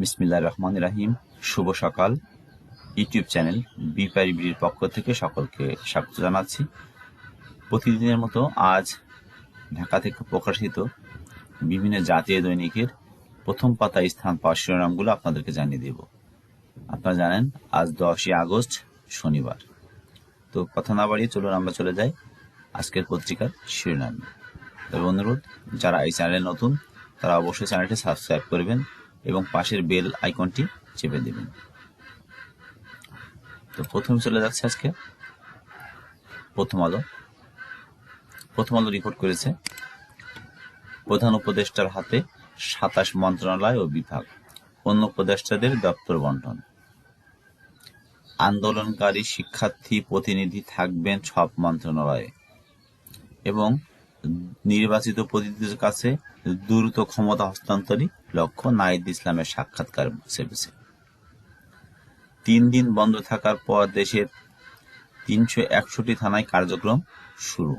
বিসমিল্লাহ রহমান রাহিম। শুভ সকাল। YouTube channel বিপারিবির পক্ষ থেকে সকলকে স্বাগত জানাচ্ছি। প্রতিদিনের মতো আজ ঢাকা থেকে প্রকাশিত বিভিন্ন জাতীয় দৈনিকের প্রথম পাতায় স্থান পাওয়া শিরোনামগুলো আপনাদেরকে জানিয়ে দেব। আপনারা জানেন, আজ দশই আগস্ট, শনিবার। তো কথা না বাড়িয়ে চলুন আমরা চলে যাই আজকের পত্রিকার শিরোনামে। তবে অনুরোধ, যারা এই চ্যানেলে নতুন, তারা অবশ্যই চ্যানেলটি সাবস্ক্রাইব করবেন। এবং পাশের বেল আইকনটি চেপে দেবেন। তো প্রথম চলে যাচ্ছে আজকে। প্রথম আলো। প্রথম আলো রিপোর্ট করেছে প্রধান উপদেষ্টার হাতে সাতাশ মন্ত্রণালয় ও বিভাগ, অন্য উপদেষ্টাদের দপ্তর বন্টন। আন্দোলনকারী শিক্ষার্থী প্রতিনিধি থাকবেন সব মন্ত্রণালয়ে এবং নির্বাচিত প্রতিনিধিদের কাছে দ্রুত ক্ষমতা হস্তান্তরই লক্ষ্য নাইদ ইসলামের সাক্ষাৎকার সেবেছে তিন দিন বন্ধ থাকার পর দেশের তিনশো একষট্টি থানায় কার্যক্রম শুরু।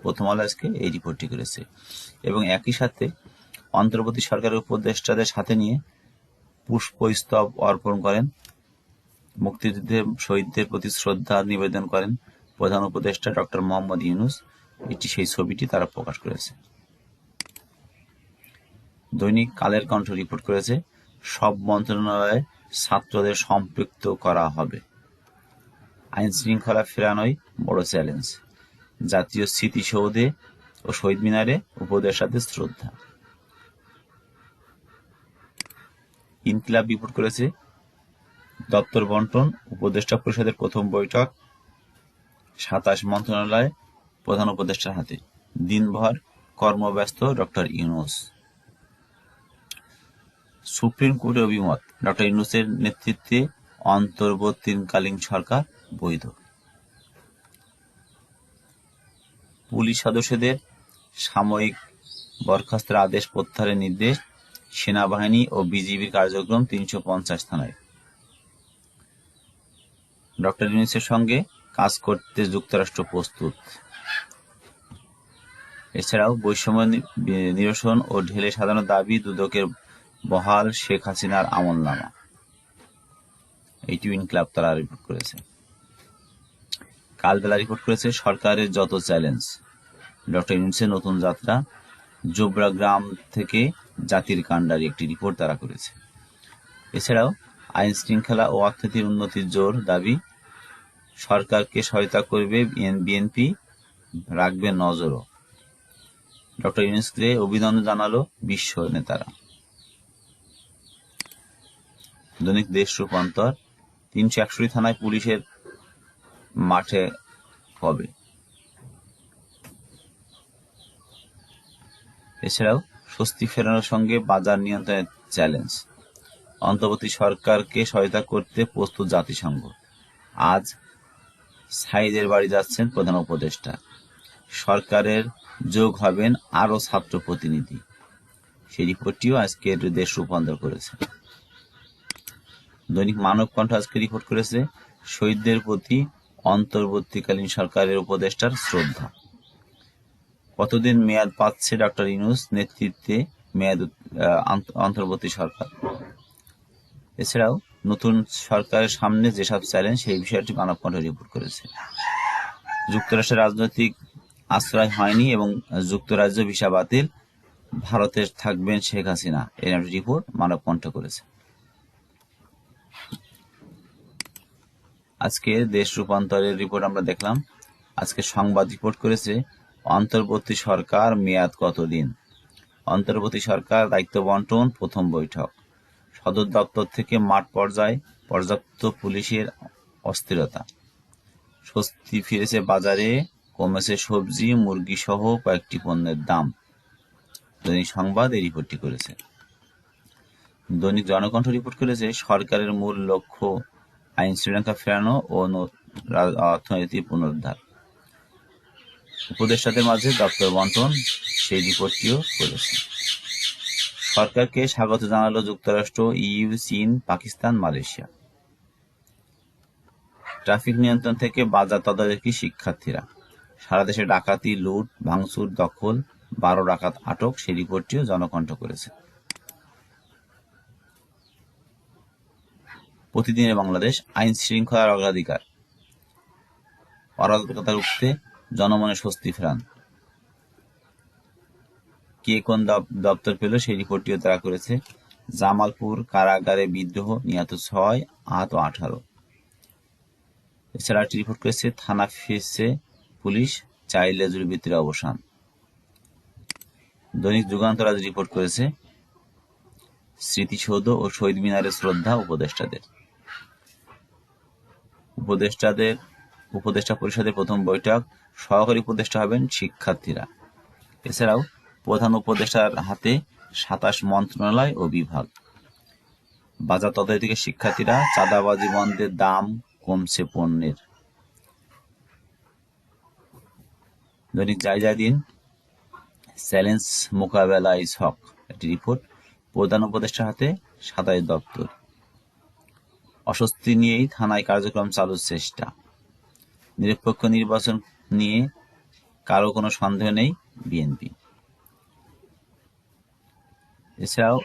প্রথম আলো আজকে এই রিপোর্টটি করেছে। এবং একই সাথে অন্তর্বর্তী সরকারের উপদেষ্টাদের সাথে নিয়ে পুষ্পস্তব অর্পণ করেন। মুক্তিযুদ্ধের শহীদদের প্রতি শ্রদ্ধা নিবেদন করেন প্রধান উপদেষ্টা ডক্টর মোহাম্মদ ইউনুস। এটি সেই ছবিটি তারা প্রকাশ করেছে। দৈনিক কালের কণ্ঠ রিপোর্ট করেছে, সব মন্ত্রণালয়ে ছাত্রদের সম্পৃক্ত করা হবে। আইন শৃঙ্খলা ফেরানোই বড় চ্যালেঞ্জ। জাতীয় স্মৃতিসৌধে ও শহীদ মিনারে উপদেষ্টাদের শ্রদ্ধা। ইনকিলাব রিপোর্ট করেছে, দপ্তর বন্টন, উপদেষ্টা পরিষদের প্রথম বৈঠক, সাতাশ মন্ত্রণালয় প্রধান উপদেষ্টার হাতে। দিনভর কর্মব্যস্ত ডক্টর ইউনুস। সুপ্রিম কোর্টের অভিমত, ডক্টর ইউনুসের নেতৃত্বে অন্তর্বর্তীকালীন সরকার বৈধ। পুলিশ সদস্যদের সাময়িক বরখাস্তের আদেশ প্রত্যাহারের নির্দেশ সেনাবাহিনী ও বিজিবির কার্যক্রম তিনশো পঞ্চাশ থানায়। ডক্টর ইউনুসের সঙ্গে কাজ করতে যুক্তরাষ্ট্র প্রস্তুত। এছাড়াও বৈষম্য নিরসন ও ঢেলে সাধারণ দাবি দুদকের বহাল শেখ হাসিনার আমলনামা এইটি ক্লাব তারা রিপোর্ট করেছে। কালবেলা রিপোর্ট করেছে সরকারের যত চ্যালেঞ্জ ডক্টর ইউনুসের নতুন যাত্রা জোবরা গ্রাম থেকে জাতির কাণ্ডারি একটি রিপোর্ট তারা করেছে। এছাড়াও আইন শৃঙ্খলা ও অর্থনীতির উন্নতির জোর দাবি সরকারকে সহায়তা করবে বিএনপি, রাখবে নজরও। ডক্টর ইউনুসকে অভিনন্দন জানালো বিশ্ব নেতারা। দৈনিক দেশ রূপান্তর, তিনশো একষট্টি থানায় পুলিশের মাঠে হবে। এছাড়াও স্বস্তি ফেরানোর সঙ্গে বাজার নিয়ন্ত্রণের চ্যালেঞ্জ। অন্তর্বর্তী সরকারকে সহায়তা করতে প্রস্তুত জাতিসংঘ। আজ সাইদের বাড়ি যাচ্ছেন প্রধান উপদেষ্টা। সরকারের যোগ হবেন আরও ছাত্র প্রতিনিধি। সেই রিপোর্টটিও আজকের দেশ রূপান্তর করেছে। দৈনিক মানব কণ্ঠ আজকে রিপোর্ট করেছে, শহীদদের প্রতি অন্তর্বর্তীকালীন সরকারের উপদেষ্টার শ্রদ্ধা। কতদিন মেয়াদ পাচ্ছে ডক্টর ইনুস নেতৃত্বে মেয়াদ অন্তর্বর্তী সরকার? এছাড়াও নতুন সরকারের সামনে যেসব চ্যালেঞ্জ, সেই বিষয়টি মানব কণ্ঠ রিপোর্ট করেছে। যুক্তরাষ্ট্রের রাজনৈতিক আশ্রয় হয়নি এবং যুক্তরাজ্য ভিসা বাতিল, ভারতে থাকবেন শেখ হাসিনা এর রিপোর্ট মানব কণ্ঠ করেছে। আজকে দেশ রূপান্তরের রিপোর্ট আমরা দেখলাম। আজকে সংবাদ রিপোর্ট করেছে, অন্তর্বর্তী সরকার মেয়াদ কতদিন? অন্তর্বর্তী সরকার দায়িত্ব বন্টন, প্রথম বৈঠক। সদর দপ্তর থেকে মাঠ পর্যায়ে পর্যাপ্ত পুলিশের অস্থিরতা। স্বস্তি ফিরেছে বাজারে কমেছে সবজি মুরগি সহ কয়েকটি পণ্যের দাম। দৈনিক সংবাদ এই রিপোর্টটি করেছে। দৈনিক জনকণ্ঠ রিপোর্ট করেছে, সরকারের মূল লক্ষ্য আইন শ্রীলঙ্কা ফেরানো ও অর্থনীতি পুনরুদ্ধার। উপদেষ্টাদের মাঝে দপ্তর বন্টন, সেই রিপোর্টটিও করেছে। সরকারকে স্বাগত জানালো যুক্তরাষ্ট্র, ইউ, চীন, পাকিস্তান, মালয়েশিয়া। ট্রাফিক নিয়ন্ত্রণ থেকে বাজার তদারকি শিক্ষার্থীরা। সারা দেশে ডাকাতি, লুট, ভাঙচুর, দখল, বারো ডাকাত আটক সেই রিপোর্টটিও জনকণ্ঠ করেছে। প্রতিদিনের বাংলাদেশ আইন শৃঙ্খলার অগ্রাধিকার। অরাজকতা রুখতে জনমনে স্বস্তি ফেরান। কে কোন দপ- দপ্তর পেল সেই রিপোর্টটিও তারা করেছে। জামালপুর কারাগারে বিদ্রোহ, নিহত ছয়, আহত আঠারো। এছাড়া রিপোর্ট করেছে, থানা ফেসে পুলিশ চাইলে দুর্বৃত্তির অবসান। দৈনিক যুগান্তর আজ রিপোর্ট করেছে, স্মৃতিসৌধ ও শহীদ মিনারে শ্রদ্ধা উপদেষ্টাদের। উপদেষ্টাদের, উপদেষ্টা পরিষদের প্রথম বৈঠক, সহকারী উপদেষ্টা হবেন শিক্ষার্থীরা। এছাড়াও প্রধান উপদেষ্টার হাতে সাতাশ মন্ত্রণালয় ও বিভাগ। বাজার তদারকি থেকে শিক্ষার্থীরা চাঁদাবাজি বন্ধের দাম কমছে পণ্যের। দৈনিক যাই দিন চ্যালেঞ্জ মোকাবেলায় হক, একটি রিপোর্ট, প্রধান উপদেষ্টার হাতে সাতাশ দপ্তর। অস্বস্তি নিয়েই থানায় কার্যক্রম চালুর চেষ্টা। নিরপেক্ষ নির্বাচন নিয়ে কারও কোনো সন্দেহ নেই বিএনপি। এছাড়াও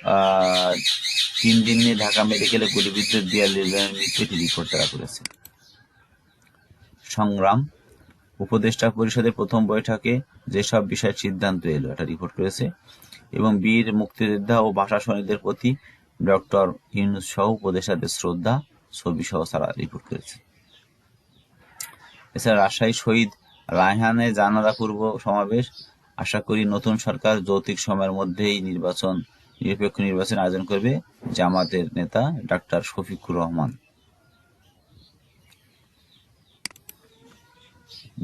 তিন দিন নিয়ে ঢাকা মেডিকেলে গুলিবিদ্ধ বিয়াল্লিশ মৃত্যু রিপোর্ট তারা করেছে। সংগ্রাম উপদেষ্টা পরিষদের প্রথম বৈঠকে যেসব বিষয়ে সিদ্ধান্ত এলো, এটা রিপোর্ট করেছে। এবং বীর মুক্তিযোদ্ধা ও ভাষা সৈনিকদের প্রতি ডক্টর ইউনুস সহ উপদেষ্টাদের শ্রদ্ধা, ছবি সহ তারা রিপোর্ট করেছে। এছাড়া রাজশাহী শহীদ রায়হানে জানাজা পূর্ব সমাবেশ। আশা করি নতুন সরকার যৌতিক সময়ের মধ্যেই নির্বাচন, নিরপেক্ষ নির্বাচন আয়োজন করবে। জামাতের নেতা ডাক্তার শফিকুর রহমান।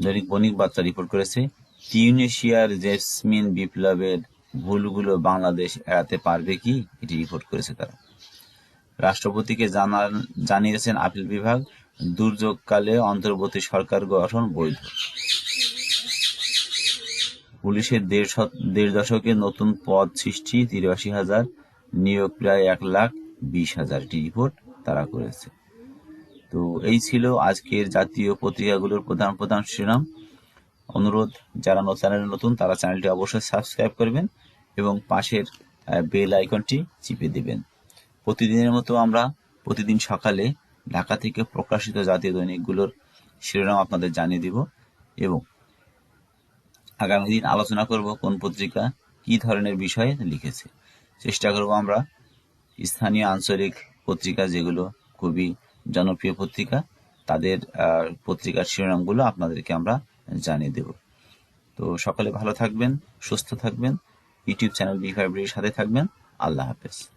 দৈনিক বণিক বার্তা রিপোর্ট করেছে, তিউনেশিয়ার জেসমিন বিপ্লবের ভুলগুলো বাংলাদেশ এড়াতে পারবে কি? এটি রিপোর্ট করেছে তারা। রাষ্ট্রপতিকে জানান, জানিয়েছেন আপিল বিভাগ, দুর্যোগকালে অন্তর্বর্তী সরকার গঠন বৈধ। পুলিশের দেড় দশকে নতুন পদ সৃষ্টি, তিরাশি হাজার, নিয়োগ প্রায় এক লাখ বিশ হাজার, এটি রিপোর্ট তারা করেছে। তো এই ছিল আজকের জাতীয় পত্রিকাগুলোর প্রধান প্রধান শিরোনাম। অনুরোধ, যারা চ্যানেলে, নতুন, তারা চ্যানেলটি অবশ্যই সাবস্ক্রাইব করবেন এবং পাশের বেল আইকনটি চিপে দিবেন। প্রতিদিনের মতো আমরা প্রতিদিন সকালে ঢাকা থেকে প্রকাশিত জাতীয় দৈনিকগুলোর শিরোনাম আপনাদের জানিয়ে দিব এবং আগামী দিন আলোচনা করব কোন পত্রিকা কি ধরনের বিষয়ে লিখেছে। চেষ্টা করব আমরা স্থানীয় আঞ্চলিক পত্রিকা যেগুলো খুবই জনপ্রিয় পত্রিকা, তাদের পত্রিকার শিরোনামগুলো আপনাদেরকে আমরা জানিয়ে দেব। তো সকলে ভালো থাকবেন, সুস্থ থাকবেন, ইউটিউব চ্যানেল বিভাইব্রির সাথে থাকবেন। আল্লাহ হাফেজ।